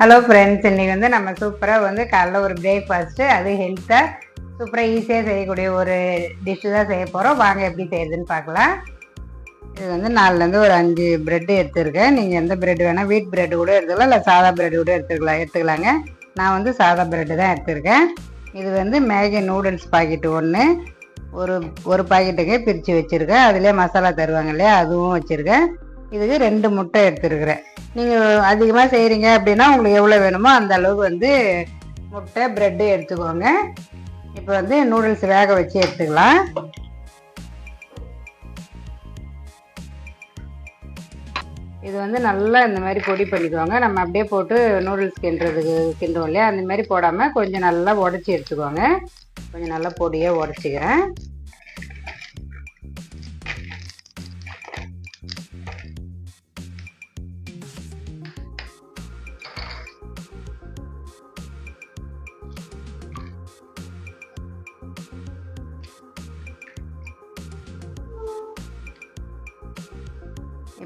Hello friends இன்றைக்கி வந்து நம்ம சூப்பராக வந்து காலைல ஒரு பிரேக்ஃபாஸ்ட்டு அது ஹெல்த்தாக சூப்பராக ஈஸியாக செய்யக்கூடிய ஒரு டிஷ்ஷு தான் செய்ய போகிறோம் வாங்க எப்படி செய்யுதுன்னு பார்க்கலாம். இது வந்து நாலுலேருந்து ஒரு அஞ்சு ப்ரெட்டு எடுத்துருக்கேன். நீங்கள் எந்த ப்ரெட் வேணால் வீட் ப்ரெட்டு கூட எடுத்துக்கலாம் இல்லை சாதா ப்ரெட் கூட எடுத்துக்கலாம் எடுத்துக்கலாங்க. நான் வந்து சாதா ப்ரெட்டு தான் எடுத்திருக்கேன். இது வந்து மேகி நூடுல்ஸ் பாக்கெட்டு ஒன்று ஒரு ஒரு பாக்கெட்டுக்கு பிரித்து வச்சுருக்கேன். அதிலே மசாலா தருவாங்க இல்லையா அதுவும் வச்சுருக்கேன். இதுக்கு ரெண்டு முட்டை எடுத்துருக்குறேன். நீங்கள் அதிகமாக செய்கிறீங்க அப்படின்னா உங்களுக்கு எவ்வளோ வேணுமோ அந்த அளவுக்கு வந்து முட்டை ப்ரெட்டு எடுத்துக்கோங்க. இப்போ வந்து நூடுல்ஸ் வேக வச்சு எடுத்துக்கலாம். இது வந்து நல்லா இந்த மாதிரி பொடி பண்ணிக்குவாங்க நம்ம அப்படியே போட்டு நூடுல்ஸ் கிண்டுறதுக்கு கிண்டுவோம் இல்லையா? அந்த மாதிரி போடாமல் கொஞ்சம் நல்லா உடச்சி எடுத்துக்கோங்க. கொஞ்சம் நல்லா பொடியாக உடச்சிக்கிறேன்.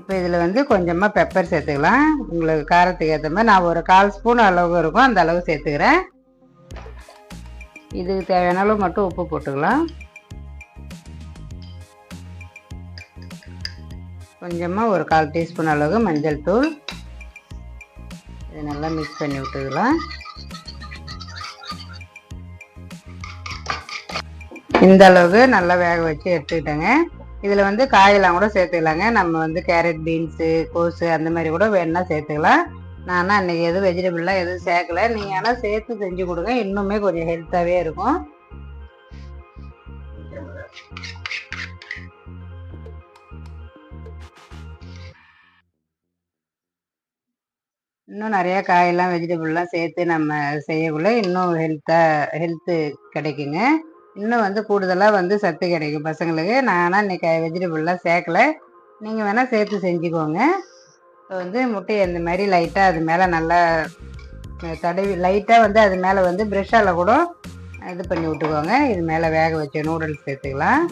இப்போ இதில் வந்து கொஞ்சமாக பெப்பர் சேர்த்துக்கலாம். உங்களுக்கு காரத்துக்கு ஏற்ற மாதிரி நான் ஒரு கால் ஸ்பூன் அளவு இருக்கும். அந்த அளவு சேர்த்துக்கிறேன். இதுக்கு தேவையான அளவு மட்டும் உப்பு போட்டுக்கலாம். கொஞ்சமாக ஒரு கால் டீஸ்பூன் அளவு மஞ்சள் தூள். இது நல்லா மிக்ஸ் பண்ணி விட்டுக்கலாம். இந்த அளவுக்கு நல்லா வேக வச்சு எடுத்துக்கிட்டேங்க. இதில் வந்து காயெல்லாம் கூட சேர்த்துக்கலாங்க. நம்ம வந்து கேரட் பீன்ஸு கோஸு அந்த மாதிரி கூட வேணால் சேர்த்துக்கலாம். நான் அன்றைக்கி எதுவும் வெஜிடபிள்லாம் எதுவும் சேர்க்கல. நீங்கள் ஆனால் சேர்த்து செஞ்சு கொடுங்க. இன்னுமே கொஞ்சம் ஹெல்த்தாகவே இருக்கும். இன்னும் நிறையா காயெல்லாம் வெஜிடபிள்லாம் சேர்த்து நம்ம செய்யக்குள்ள இன்னும் ஹெல்த்தாக ஹெல்த்து கிடைக்குங்க. இன்னும் வந்து கூடுதலாக வந்து சத்து கிடைக்கும் பசங்களுக்கு. நான் ஆனால் இன்றைக்கி வெஜிடபிள்லாம் சேர்க்கல. நீங்கள் வேணால் சேர்த்து செஞ்சுக்கோங்க. இப்போ வந்து முட்டையை இந்த மாதிரி லைட்டாக அது மேலே நல்லா தடவி லைட்டாக வந்து அது மேலே வந்து ப்ரெஷ்ஷால் கூட இது பண்ணி விட்டுக்கோங்க. இது மேலே வேக வச்ச நூடுல்ஸ் சேர்த்துக்கலாம்.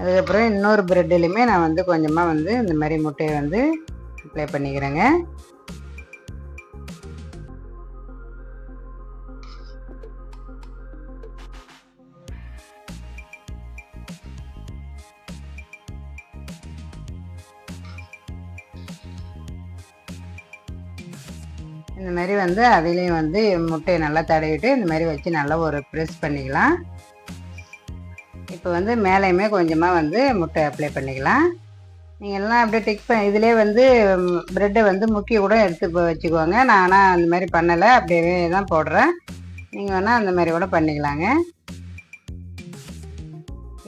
அதுக்கப்புறம் இன்னொரு ப்ரெட்லேயுமே நான் வந்து கொஞ்சமாக வந்து இந்த மாதிரி முட்டையை வந்து அப்ளை பண்ணிக்கிறேங்க. இந்த மாதிரி வந்து அதுலேயும் வந்து முட்டையை நல்லா தடவிட்டு இந்த மாதிரி வச்சு நல்லா ஒரு ப்ரெஸ் பண்ணிக்கலாம். இப்போ வந்து மேலேயுமே கொஞ்சமாக வந்து முட்டை அப்ளை பண்ணிக்கலாம். நீங்கள் எல்லாம் அப்படியே டிக் பண்ண இதிலே வந்து ப்ரெட்டை வந்து முக்கிய கூட எடுத்து வச்சுக்குவாங்க நான் ஆனால் அந்த மாதிரி பண்ணலை. அப்படியே தான் போடுறேன். நீங்கள் வேணால் அந்த மாதிரி கூட பண்ணிக்கலாங்க.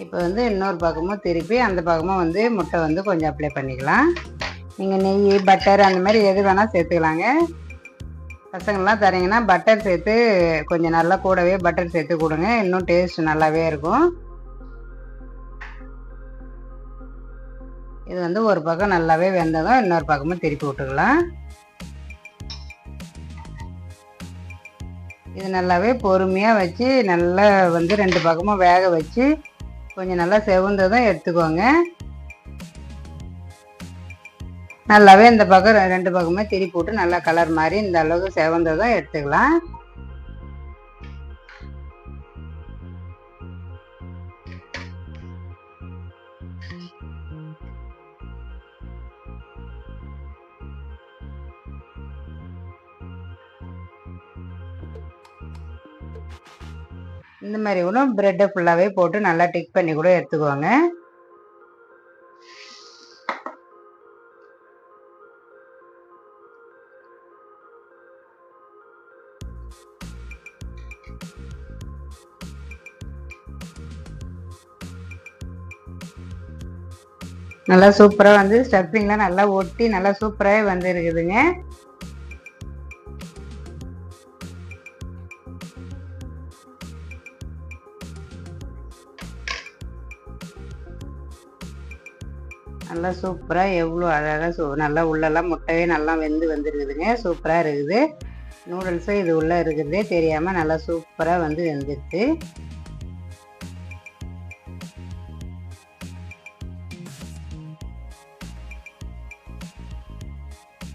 இப்போ வந்து இன்னொரு பக்கமும் திருப்பி அந்த பக்கமும் வந்து முட்டை வந்து கொஞ்சம் அப்ளை பண்ணிக்கலாம். நீங்கள் நெய் பட்டர் அந்த மாதிரி எது வேணால் சேர்த்துக்கலாங்க. பசங்கள்லாம் தரீங்கன்னா பட்டர் சேர்த்து கொஞ்சம் நல்லா கூடவே பட்டர் சேர்த்து கொடுங்க. இன்னும் டேஸ்ட் நல்லாவே இருக்கும். இது வந்து ஒரு பக்கம் நல்லாவே வெந்ததும் இன்னொரு பக்கமும் திருப்பி விட்டுக்கலாம் இது நல்லாவே பொறுமையாக வச்சு நல்லா வந்து ரெண்டு பக்கமும் வேக வச்சு கொஞ்சம் நல்லா செவந்ததும் எடுத்துக்கோங்க. நல்லாவே இந்த பக்கம் ரெண்டு பக்கமே திருப்பி விட்டு நல்லா கலர் மாதிரி இந்த அளவுக்கு செவந்ததும் எடுத்துக்கலாம். இந்த மாதிரி கூட ப்ரெட்டை ஃபுல்லாகவே போட்டு நல்லா டிக் பண்ணி கூட எடுத்துக்கோங்க. நல்லா சூப்பராக வந்து ஸ்டஃபிங்லாம் நல்லா ஒட்டி நல்லா சூப்பராகவே வந்து நல்லா சூப்பராக எவ்வளோ அழகாக சூ நல்லா உள்ளெல்லாம் முட்டையே நல்லா வெந்து வந்துருக்குதுங்க. சூப்பராக இருக்குது. நூடுல்ஸும் இது உள்ளே இருக்கிறதே தெரியாமல் நல்லா சூப்பராக வந்து வெந்துடுது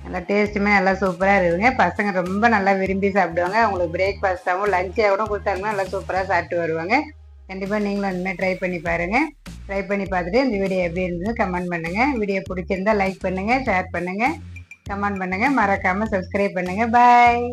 நல்லா டேஸ்ட்டுமே நல்லா சூப்பராக இருக்குதுங்க. பசங்க ரொம்ப நல்லா விரும்பி சாப்பிடுவாங்க. அவங்களுக்கு பிரேக்ஃபாஸ்ட்டாகவும் லஞ்சாகவும் கொடுத்தாங்கன்னா நல்லா சூப்பராக சாப்பிட்டு வருவாங்க. கண்டிப்பாக நீங்களும் இனிமேல் ட்ரை பண்ணி பாருங்கள் ட்ரை பண்ணி பார்த்துட்டு இந்த வீடியோ எப்படி இருந்தது கமெண்ட் பண்ணுங்கள் வீடியோ பிடிச்சிருந்தா லைக் பண்ணுங்கள் ஷேர் பண்ணுங்கள் கமெண்ட் பண்ணுங்கள் மறக்காமல் சப்ஸ்கிரைப் பண்ணுங்கள் பாய்